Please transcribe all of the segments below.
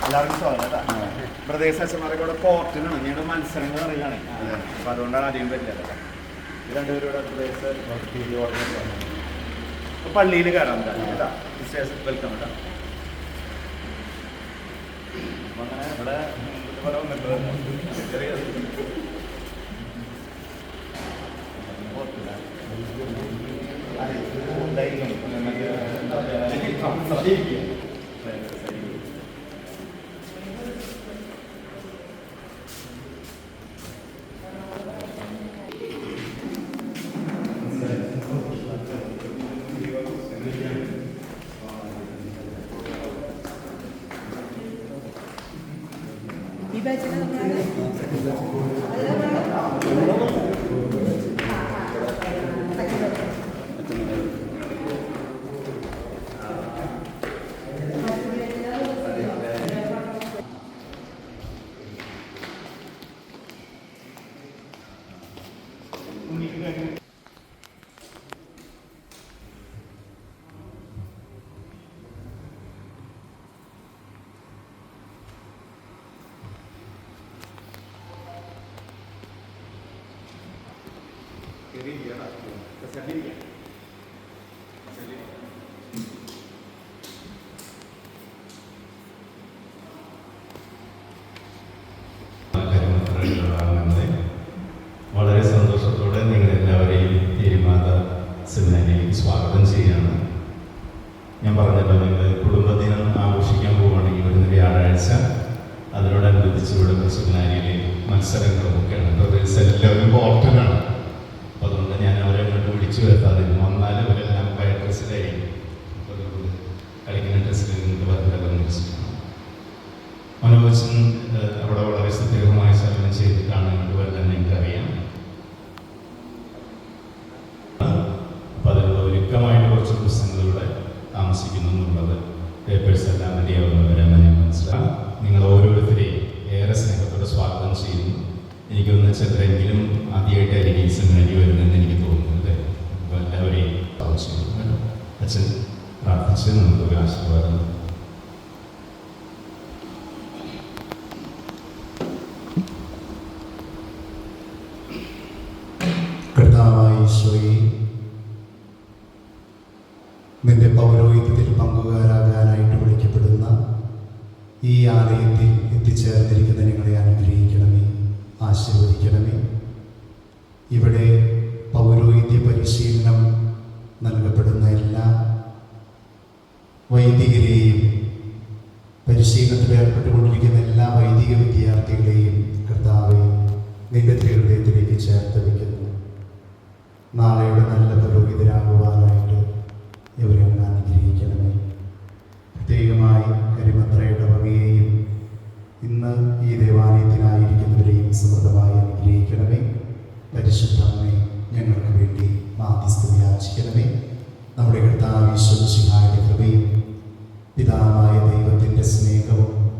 എല്ലാവർക്കും സ്വാഗതം പ്രദേശ അച്ഛന്മാരൊക്കെ ഇവിടെ കോർട്ടിനാണ് ഞങ്ങളുടെ മത്സരങ്ങൾ അറിയുകയാണ് അപ്പൊ അതുകൊണ്ടാണ് അധികം പറ്റില്ല ഇത് രണ്ടുപേരും ഇവിടെ പ്രദേശ പള്ളിയിൽ കയറാൻ കേട്ടോ വെൽക്കം കേട്ടോ അങ്ങനെ ഇവിടെ ഇവിടെ വന്നിട്ട് ചെറിയ ഈ നമ്മളാണ് കരിമത്തറയിലുള്ളതാകുന്നത് വളരെ സന്തോഷത്തോടെ നിങ്ങൾ എല്ലാവരെയും തിരുമാത സെമിനാരിയിൽ സ്വാഗതം ചെയ്യാണ് ഞാൻ പറഞ്ഞല്ലോ നിങ്ങൾ കുടുംബദിനം ആഘോഷിക്കാൻ പോവുകയാണെങ്കിൽ വരുന്ന വ്യാഴാഴ്ച. അതിനോടനുബന്ധിച്ച് ഇവിടെ സെമിനാരിയിലെ മത്സരങ്ങളും ഒക്കെയാണ് ബ്രദേഴ്സ് എല്ലാവരും പോർട്ടലാണ് അവരെ വരുത്താതെ വന്നാലും അവരെല്ലാം പഴയ അതുകൊണ്ട് കളിക്കുന്ന ഡ്രസ്സിൽ വരണ്ടല്ലോ എന്ന് വെച്ചിട്ടാണ് മനോജൻ അവിടെ വളരെ സുദീർഘമായ സേവനം ചെയ്തിട്ടാണ് ഇങ്ങോട്ട് വരുന്നത് എനിക്കറിയാം. അപ്പോൾ അതിനുള്ള ഒരുക്കമായിട്ട് കുറച്ച് പുസ്തകങ്ങളിലൂടെ താമസിക്കുന്നു എന്നുള്ളത് പേപ്പേഴ്സ് എല്ലാം റെഡിയാവുന്നവരെന്ന് ഞാൻ മനസ്സിലാക്കാം നിങ്ങൾ ഓരോരുത്തരെയും ഏറെ സ്നേഹത്തോടെ സ്വാഗതം ചെയ്യുന്നു. എനിക്കൊന്ന് ചിലരെങ്കിലും ആദ്യമായിട്ടായിരിക്കും ഈ സെമിനാരി വരുന്നതെന്ന് എനിക്ക് തോന്നുന്നു എല്ലാവരെയും താമസിക്കുന്നു അച്ഛൻ പ്രാർത്ഥിച്ച് നമുക്ക് ആശീർവാദം കർത്താവായ ഈശോയെ നിന്റെ പൗരോഹിത്യത്തിൽ പങ്കുകാരാകാനായിട്ട് വിളിക്കപ്പെടുന്ന ഈ ആലയത്തിൽ എത്തിച്ചേർന്നിരിക്കുന്ന നിങ്ങളെ അനുഗ്രഹിക്കണമേ ആശീർവദിക്കണമേ. ഇവിടെ പരിശീലനം നൽകപ്പെടുന്ന എല്ലാ വൈദികരെയും പരിശീലനത്തിൽ ഏർപ്പെട്ടുകൊണ്ടിരിക്കുന്ന എല്ലാ വൈദിക വിദ്യാർത്ഥികളെയും കർത്താവെ നിന്റെ ഹൃദയത്തിലേക്ക് ചേർത്ത് വയ്ക്കുന്നു നാളെയുടെ നല്ല പുരോഹിതരാകുവാനായിട്ട് ഇവരെ ഒന്ന് അനുഗ്രഹിക്കണമേ. പ്രത്യേകമായി കരിമത്രയുടെ വകയെയും ഇന്ന് ഈ ദേവാലയത്തിനായിരിക്കുന്നവരെയും സമൃദ്ധമായി അനുഗ്രഹിക്കണമേ. പരിശുദ്ധമേ ഞങ്ങൾക്ക് യാചിക്കണമേ നമ്മുടെ കർത്താവിശ്വസിഹായുടെ കൃപയും പിതാവായ ദൈവത്തിന്റെ സ്നേഹവും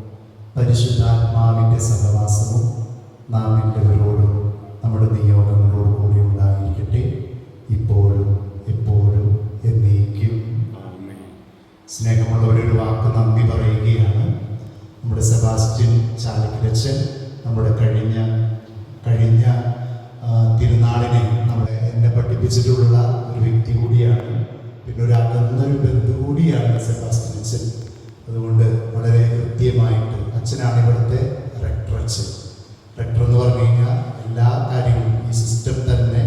പരിശുദ്ധാത്മാവിന്റെ സഹവാസവും നാം എല്ലാവരോടും നമ്മുടെ നിയോഗങ്ങളോടും കൂടി ഉണ്ടായിരിക്കട്ടെ. ഇപ്പോഴും എപ്പോഴും എന്നേക്കും. സ്നേഹമുള്ളവരൊരു വാക്ക് നന്ദി പറയുകയാണ്. നമ്മുടെ സെബാസ്റ്റ്യൻ ചാലക്കിരച്ചൻ നമ്മുടെ കഴിഞ്ഞ പഠിപ്പിച്ചിട്ടുള്ള ഒരു വ്യക്തി കൂടിയാണ്. പിന്നെ ഒരു അകന്ന ഒരു ബന്ധു കൂടിയാണ് സെബാസ്റ്റ്യൻ അച്ഛൻ. അതുകൊണ്ട് വളരെ കൃത്യമായിട്ട് അച്ഛനാണ് ഇവിടുത്തെ റെക്ടർ അച്ഛൻ. റെക്ടർ എന്ന് പറഞ്ഞു കഴിഞ്ഞാൽ എല്ലാ കാര്യങ്ങളും ഈ സിസ്റ്റം തന്നെ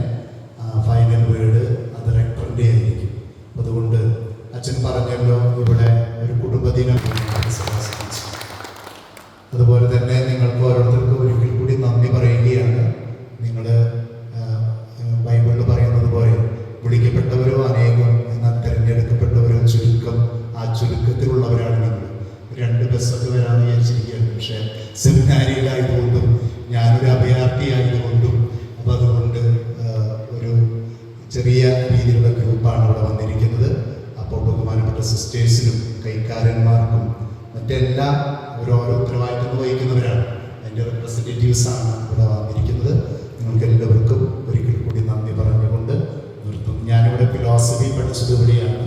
ഫൈനൽ വേർഡ് അത് റെക്ടറിന്റെ ആയിരിക്കും. അതുകൊണ്ട് അച്ഛൻ പറഞ്ഞല്ലോ ഇവിടെ ഒരു കുടുംബദിനം അതുപോലെ തന്നെ നിങ്ങൾക്ക് ഓരോരുത്തർക്കും ചുരുക്കത്തിലുള്ളവരാണ് രണ്ട് ബസ്സൊക്കെ വരാമെന്ന് വിചാരിച്ചിരിക്കുകയാണ് പക്ഷേ സെമിനാരിയിലായതുകൊണ്ടും ഞാനൊരു അഭയാർത്ഥിയായതുകൊണ്ടും അപ്പോൾ അതുകൊണ്ട് ഒരു ചെറിയ രീതിയിലുള്ള ഗ്രൂപ്പാണ് ഇവിടെ വന്നിരിക്കുന്നത്. അപ്പോൾ ബഹുമാനപ്പെട്ട സിസ്റ്റേഴ്സിനും കൈക്കാരന്മാർക്കും മറ്റെല്ലാ ഓരോരോ ഉത്തരവാദിത്തങ്ങൾ വഹിക്കുന്നവരാണ്. എന്റെ ആണ് ഇവിടെ വന്നിരിക്കുന്നത്. നിങ്ങൾക്ക് എല്ലാവർക്കും ഒരിക്കൽ കൂടി നന്ദി പറഞ്ഞുകൊണ്ട് നിർത്തും ഞാനിവിടെ ഫിലോസഫി പഠിച്ചത് ഇവിടെയാണ്.